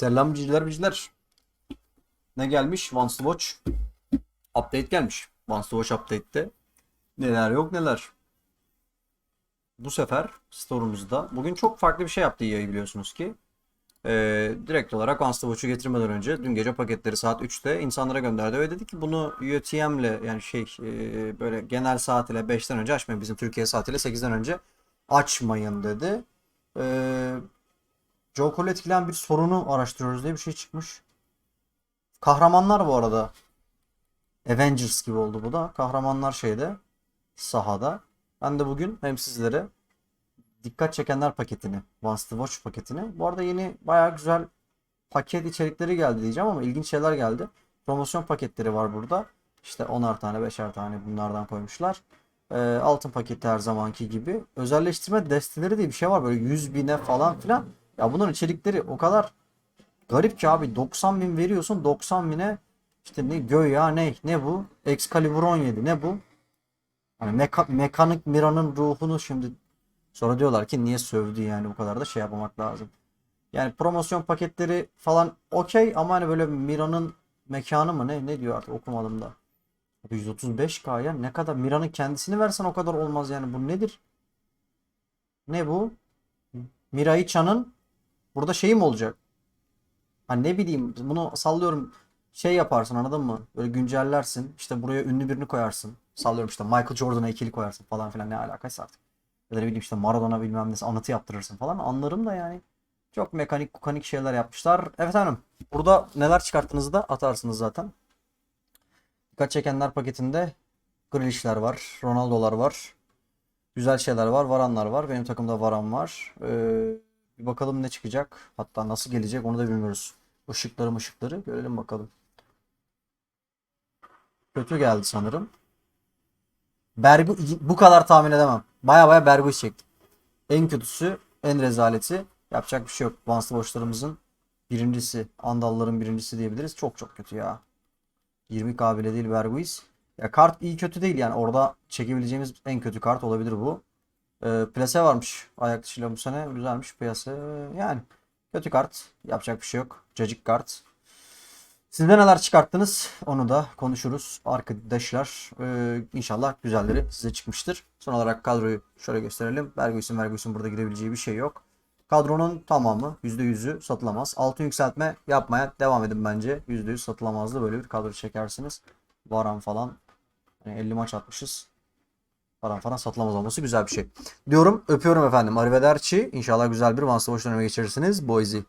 Selam biciler biciler. Ne gelmiş? Once Watch. Update gelmiş. Once to Watch update'te. Neler yok neler. Bu sefer store'umuzda bugün çok farklı bir şey yaptı EA biliyorsunuz ki. Ee, direkt olarak Once Watch'u getirmeden önce dün gece paketleri saat 3'te insanlara gönderdi ve dedi ki bunu UTM'le yani şey e, böyle genel saat ile 5'ten önce açmayın. Bizim Türkiye saatiyle 8'den önce açmayın dedi. Ee, Joe Cole etkileyen bir sorunu araştırıyoruz diye bir şey çıkmış. Kahramanlar bu arada. Avengers gibi oldu bu da. Kahramanlar şeyde sahada. Ben de bugün hem sizlere dikkat çekenler paketini, Once to Watch paketini. Bu arada yeni bayağı güzel paket içerikleri geldi diyeceğim ama ilginç şeyler geldi. Promosyon paketleri var burada. İşte 10'ar tane, 5'er tane bunlardan koymuşlar. Ee, altın paketi her zamanki gibi. Özelleştirme desteleri diye bir şey var böyle 100 bine falan filan. Ya bunların içerikleri o kadar garip ki abi 90 bin veriyorsun 90 bine işte ne göya ne ne bu Excalibur 17 ne bu hani meka, mekanik Mira'nın ruhunu şimdi sonra diyorlar ki niye sövdü yani bu kadar da şey yapmamak lazım. Yani promosyon paketleri falan okey ama hani böyle Mira'nın mekanı mı ne ne diyor artık okumadım da. Abi 135K ya ne kadar Mira'nın kendisini versen o kadar olmaz yani bu nedir? Ne bu? Mirai Chan'ın burada şeyi mi olacak? Hani ne bileyim bunu sallıyorum şey yaparsın anladın mı? Böyle güncellersin. İşte buraya ünlü birini koyarsın. Sallıyorum işte Michael Jordan'a ikili koyarsın falan filan ne alakaysa artık. Ya da ne bileyim işte Maradona bilmem nesi anıtı yaptırırsın falan. Anlarım da yani. Çok mekanik kukanik şeyler yapmışlar. Evet hanım. Burada neler çıkarttığınızı da atarsınız zaten. Dikkat çekenler paketinde Grealish'ler var. Ronaldo'lar var. Güzel şeyler var. Varanlar var. Benim takımda Varan var. Ee, bir bakalım ne çıkacak. Hatta nasıl gelecek onu da bilmiyoruz. Işıkları ışıkları görelim bakalım. Kötü geldi sanırım. Bergu bu kadar tahmin edemem. Baya baya Bergu çektim. En kötüsü, en rezaleti. Yapacak bir şey yok. Vanslı boşlarımızın birincisi. Andalların birincisi diyebiliriz. Çok çok kötü ya. 20 kabile değil Berguiz. Ya kart iyi kötü değil yani. Orada çekebileceğimiz en kötü kart olabilir bu. Ee, plase varmış ayak dışıyla bu sene. Güzelmiş plase. Yani kötü kart. Yapacak bir şey yok. Cacık kart. Siz de neler çıkarttınız? Onu da konuşuruz arkadaşlar. Ee, inşallah güzelleri size çıkmıştır. Son olarak kadroyu şöyle gösterelim. Bergüs'ün Bergüs'ün burada girebileceği bir şey yok. Kadronun tamamı %100'ü satılamaz. Altın yükseltme yapmaya devam edin bence. %100 satılamazdı. Böyle bir kadro çekersiniz. Varan falan. Yani 50 maç atmışız. Falan falan satılamaz olması güzel bir şey. Diyorum öpüyorum efendim. Arrivederci. İnşallah güzel bir Vanslı boş döneme geçirirsiniz. Boise.